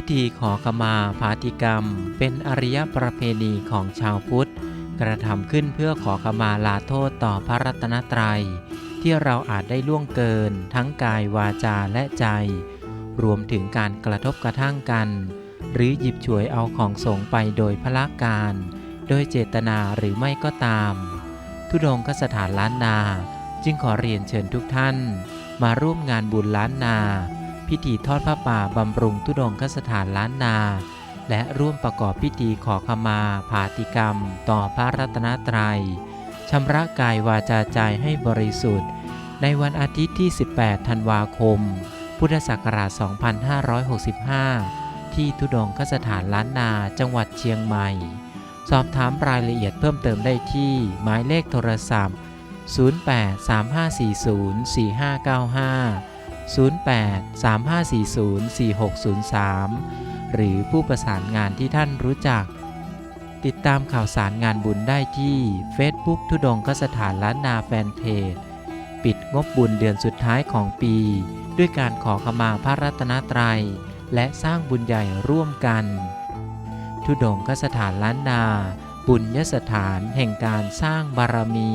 พิธีขอขมาพาติกรรม เป็นอริยประเพณีของชาวพุทธ กระทำขึ้นเพื่อขอขมาลาโทษต่อพระรัตนตรัย ที่เราอาจได้ล่วงเกิน ทั้งกายวาจาและใจ รวมถึงการกระทบกระทั่งกัน หรือหยิบฉวยเอาของสงไปโดยพละการ โดยเจตนาหรือไม่ก็ตาม ทุดงคสถานล้านนา จึงขอเรียนเชิญทุกท่าน มาร่วมงานบุญล้านนา พิธีทอดผ้าป่าบำรุงทุดงคสถานล้านนา และร่วมประกอบพิธีขอขมาผาติกรรม ต่อพระรัตนตรัยชำระกายวาจาใจให้บริสุทธิ์ ในวันอาทิตย์ที่ 18 ธันวาคม พุทธศักราช 2565 ที่ทุดงคสถานล้านนาจังหวัดเชียงใหม่ สอบถามรายละเอียดเพิ่มเติมได้ที่หมายเลขโทรศัพท์ 0835404595 0835404603 หรือผู้ประสานงานที่ท่านรู้จัก ติดตามข่าวสารงานบุญได้ที่ Facebook ทุดงคสถานล้านนาแฟนเพจ ปิดงบบุญเดือนสุดท้ายของปี ด้วยการขอขมาพระรัตนตรัย และสร้างบุญใหญ่ร่วมกัน ทุดงคสถานล้านนา บุญยสถานแห่งการสร้างบารมี